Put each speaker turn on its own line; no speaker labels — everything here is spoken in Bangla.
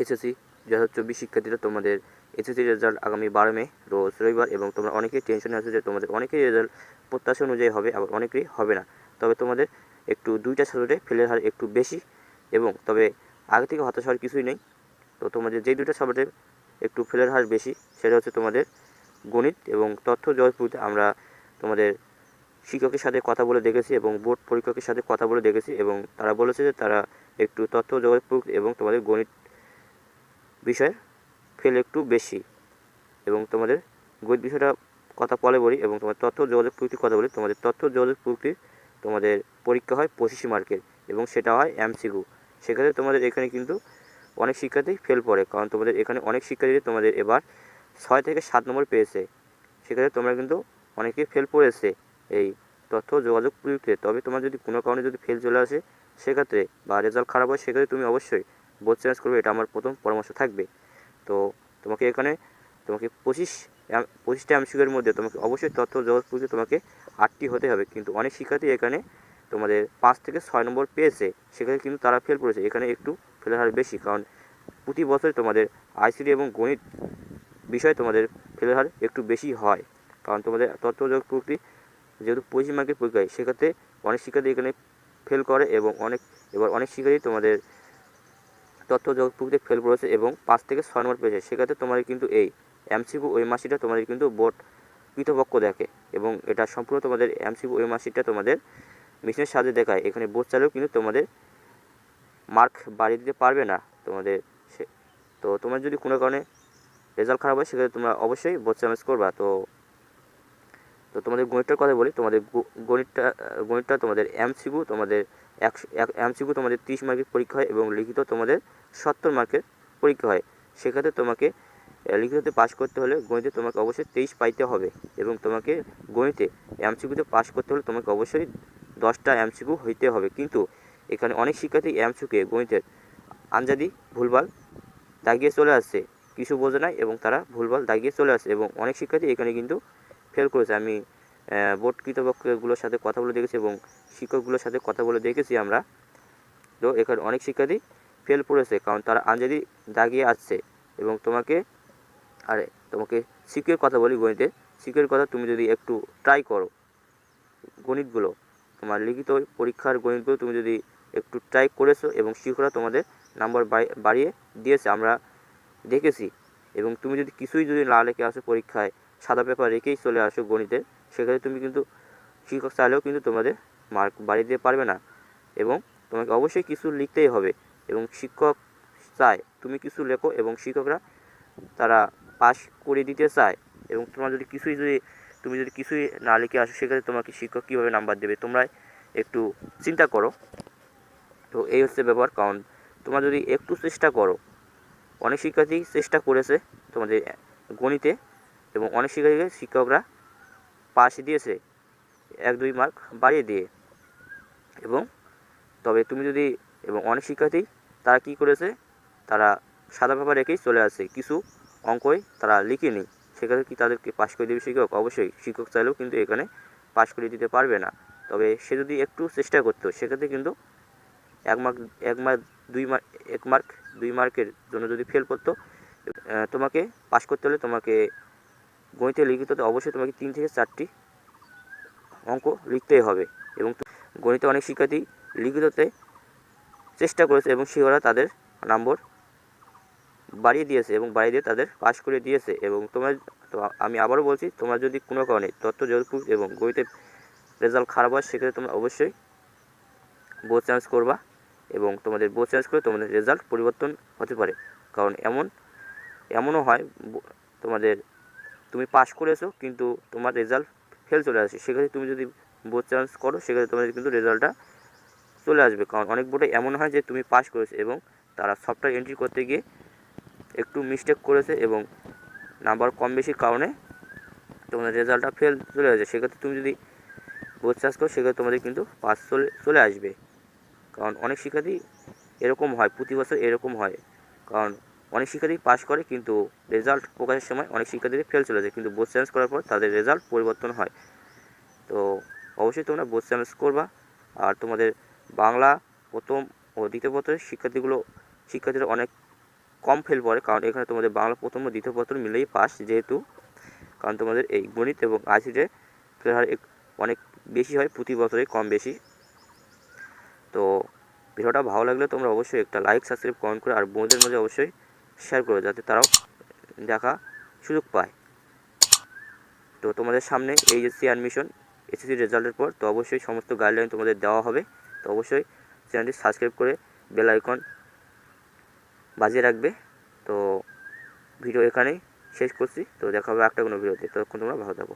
এসএসসি দু হাজার চব্বিশ শিক্ষার্থীরা তোমাদের এসএসসি রেজাল্ট আগামী বারো মে, রোজ রবিবার এবং তোমরা অনেকেই টেনশনে আছে যে তোমাদের অনেকেই রেজাল্ট প্রত্যাশা অনুযায়ী হবে, আবার অনেকেরই হবে না। তবে তোমাদের একটু দুইটা সাবজেক্টে ফেলের হার একটু বেশি এবং তবে আগে থেকে হতাশ হওয়ার কিছুই নেই। তো তোমাদের যে দুইটা সাবজেক্টে একটু ফেলের হার বেশি, সেটা হচ্ছে তোমাদের গণিত এবং তথ্য জয়পুরতে আমরা তোমাদের শিক্ষকের সাথে কথা বলে দেখেছি এবং বোর্ড পরীক্ষকের সাথে কথা বলে দেখেছি এবং তারা বলেছে যে তারা একটু তথ্য যোগাযোগ এবং তোমাদের গণিত বিষয়ে ফেল একটু বেশি। এবং তোমাদের গণিত বিষয়টা কথা পরে বলি এবং তোমার তথ্য যোগাযোগ প্রযুক্তির কথা বলি। তোমাদের তথ্য যোগাযোগ প্রযুক্তির তোমাদের পরীক্ষা হয় পঁচিশে মার্কের এবং সেটা হয় এমসিকিউ সেক্ষেত্রে তোমাদের এখানে কিন্তু অনেক শিক্ষার্থী ফেল পড়ে, কারণ তোমাদের এখানে অনেক শিক্ষার্থী তোমাদের এবার ছয় থেকে সাত নম্বর পেয়েছে। সেক্ষেত্রে তোমরা কিন্তু অনেকেই ফেল পড়েছে এই তথ্য যোগাযোগ প্রযুক্তিতে। তবে তোমার যদি কোনো কারণে যদি ফেল চলে আসে, সেক্ষেত্রে বা রেজাল্ট খারাপ হয়, সেক্ষেত্রে তুমি অবশ্যই বোর্ড চেঞ্জ করবে, এটা আমার প্রথম পরামর্শ থাকবে। তো তোমাকে এখানে, তোমাকে পঁচিশ পঁচিশটা এমসিকের মধ্যে তোমাকে অবশ্যই তথ্য যোগাযোগ প্রযুক্তি তোমাকে আটটি হতে হবে। কিন্তু অনেক শিক্ষার্থী এখানে তোমাদের পাঁচ থেকে ছয় নম্বর পেয়েছে, সেখানে কিন্তু তারা ফেল করেছে। এখানে একটু ফেলের হার বেশি, কারণ প্রতি বছর তোমাদের আইসিডি এবং গণিত বিষয় তোমাদের ফেলের হার একটু বেশি হয়। কারণ তোমাদের তথ্য যোগাযোগ প্রযুক্তি যেহেতু পঁচিশ মার্কের পরীক্ষা হয় সেক্ষেত্রে অনেক শিক্ষার্থী এখানে ফেল করে এবং অনেক, এবার অনেক শিক্ষার্থী তোমাদের তথ্য প্রযুক্তি ফেল করেছে এবং পাঁচ থেকে ছয় নম্বর পেয়েছে সেক্ষেত্রে তোমাদের কিন্তু এই এমসিকিউ ওই মাসিটা তোমাদের কিন্তু বোর্ড কৃতপক্ষ দেখে এবং এটা সম্পূর্ণ তোমাদের এমসিকিউ ওই মাসিটা তোমাদের মেশিনের সাহায্যে দেখায়। এখানে বোর্ড চালেও কিন্তু তোমাদের মার্ক বাড়িয়ে দিতে পারবে না তোমাদের সে তো তোমার যদি কোনো কারণে রেজাল্ট খারাপ হয়, সেক্ষেত্রে তোমরা অবশ্যই বোর্ড চ্যালেঞ্জ করবা। তো তো তোমাদের গণিতটার কথা বলি, তোমাদের গণিতটা গণিতটা তোমাদের এমসিকিউ তোমাদের একশো এমসিকিউ তোমাদের তিরিশ মার্কের পরীক্ষা হয় এবং লিখিত তোমাদের সত্তর মার্কের পরীক্ষা হয়। সেক্ষেত্রে তোমাকে লিখিততে পাশ করতে হলে গণিতে তোমাকে অবশ্যই তেইশ পাইতে হবে এবং তোমাকে গণিতে এমসিকিউতে পাশ করতে হলে তোমাকে অবশ্যই দশটা এমসিকিউ হইতে হবে। কিন্তু এখানে অনেক শিক্ষার্থী এমসিকিউ গণিতের আনজাদি, ভুলভাল দাগিয়ে চলে আসছে। কিছু বোঝে নাই এবং তারা ভুলভাল দাগিয়ে চলে আসছে এবং অনেক শিক্ষার্থী এখানে কিন্তু ফেল করেছে। আমি বোর্ড কর্তৃপক্ষগুলোর সাথে কথা বলে দেখেছি এবং শিক্ষকগুলোর সাথে কথা বলে দেখেছি আমরা। তো এখানে অনেক শিক্ষার্থী ফেল করেছে কারণ তারা আনজাদি দাগিয়ে আসছে এবং তোমাকে, আরে, তোমাকে শিখের কথা বলি গণিতে শিখের কথা তুমি যদি একটু ট্রাই করো, গণিতগুলো, তোমার লিখিত পরীক্ষার গণিতগুলো তুমি যদি একটু ট্রাই করেছ এবং শিক্ষকরা তোমাদের নাম্বার বাড়িয়ে দিয়েছে, আমরা দেখেছি। এবং তুমি যদি কিছুই যদি না লেখে আসো পরীক্ষায়, সাদা পেপার রেখেই চলে আসো গণিতে, সেক্ষেত্রে তুমি কিন্তু শিক্ষক চাইলেও কিন্তু তোমাদের মার্ক বাড়িয়ে দিতে পারবে না। এবং তোমাকে অবশ্যই কিছু লিখতেই হবে। এবং শিক্ষক চায়। তুমি কিছু লেখো এবং শিক্ষকরা তারা পাস করে দিতে চায় এবং তোমার যদি কিছুই যদি, তুমি যদি কিছুই না লিখে আসো, সেক্ষেত্রে তোমাকে শিক্ষক কীভাবে নাম্বার দেবে? তোমরা একটু চিন্তা করো। তো এই হচ্ছে ব্যাপার, কারণ তোমরা যদি একটু চেষ্টা করো, অনেক শিক্ষার্থী চেষ্টা করেছে তোমাদের গণিতে এবং অনেক শিক্ষার্থীকে শিক্ষকরা পাস দিয়েছে এক দুই মার্ক বাড়িয়ে দিয়ে। এবং তবে তুমি যদি, এবং অনেক শিক্ষার্থী তারা কি করেছে? তারা সাদা পেপার রেখেই চলে আসে। কিছু অঙ্কই তারা লিখেনি। সেক্ষেত্রে কি তাদেরকে পাশ করে দেবে শিক্ষক? অবশ্যই। শিক্ষক চাইলেও কিন্তু এখানে পাশ করে দিতে পারবে না। তবে সে যদি একটু চেষ্টা করতো, সেক্ষেত্রে কিন্তু এক মার্ক এক মার্ক দুই মার্ক এক মার্ক দুই মার্কের জন্য যদি ফেল করতো তোমাকে পাশ করতে হলে তোমাকে গণিতে লিখিততে অবশ্যই তোমাকে তিন থেকে চারটি অঙ্ক লিখতেই হবে। এবং গণিতে অনেক শিক্ষার্থী লিখিততে চেষ্টা করেছে এবং শিক্ষকরা তাদের নম্বর বাড়িয়ে দিয়েছে এবং বাড়িয়ে দিয়ে তাদের পাস করে দিয়েছে এবং তোমার তো আমি আবারও বলছি, তোমার যদি কোনো কারণে তথ্য যোগপুর এবং গণিতের রেজাল্ট খারাপ হয়, সেক্ষেত্রে তোমরা অবশ্যই বোর্ড চেঞ্জ করবা এবং তোমাদের বোর্ড চেঞ্জ করে তোমাদের রেজাল্ট পরিবর্তন হতে পারে। কারণ এমন, এমনও হয়, তোমাদের তুমি পাস করেছ কিন্তু তোমার রেজাল্ট ফেল চলে আসে। সেক্ষেত্রে তুমি যদি বোর্ড চেঞ্জ করো, সেক্ষেত্রে তোমাদের কিন্তু রেজাল্টটা চলে আসবে। কারণ অনেক বোর্ডে এমন হয় যে তুমি পাস করেছ এবং তারা সফটওয়্যার এন্ট্রি করতে গিয়ে একটু মিস্টেক করেছে এবং নাম্বার কম বেশির কারণে তোমাদের রেজাল্টটা ফেল চলে আসে সেক্ষেত্রে তুমি যদি বোর্ড চাষ করো, সেক্ষেত্রে তোমাদের কিন্তু পাস চলে চলে আসবে। কারণ অনেক শিক্ষার্থী এরকম হয়, প্রতি বছর এরকম হয়। কারণ অনেক শিক্ষার্থী পাস করে কিন্তু রেজাল্ট প্রকাশের সময় অনেক শিক্ষার্থীদের ফেল চলে যায়। কিন্তু বোর্ড চেঞ্জ করার পর তাদের রেজাল্ট পরিবর্তন হয়। তো অবশ্যই তোমরা বোর্ড চেঞ্জ করবা। আর তোমাদের বাংলা প্রথম ও দ্বিতীয় পত্রের শিক্ষার্থীগুলো, শিক্ষার্থীরা অনেক কম ফেল পড়ে, কারণ এখানে তোমাদের বাংলা প্রথম ও দ্বিতীয় পত্র মিলেই পাস যেহেতু। কারণ তোমাদের এই গণিত এবং আইসিতে ফেল হার অনেক বেশি হয়, প্রতি বছরে কম বেশি। তো ভিডিওটা ভালো লাগলে তোমরা অবশ্যই একটা লাইক সাবস্ক্রাইব কমেন্ট করে, আর বন্ধুদের মধ্যে অবশ্যই শেয়ার করো, যাতে তারাও দেখা সুযোগ পায়। তো তোমাদের সামনে এইচএসসি অ্যাডমিশন এসএসসি রেজাল্টের পর তো অবশ্যই সমস্ত গাইডলাইন তোমাদের দেওয়া হবে। তো অবশ্যই চ্যানেলটি সাবস্ক্রাইব করে বেল আইকন বাজিয়ে রাখবে। তো ভিডিও এখানেই শেষ করছি। তো দেখা হবে একটা কোনো ভিডিওতে। ততক্ষণ তোমরা ভালো থাকো।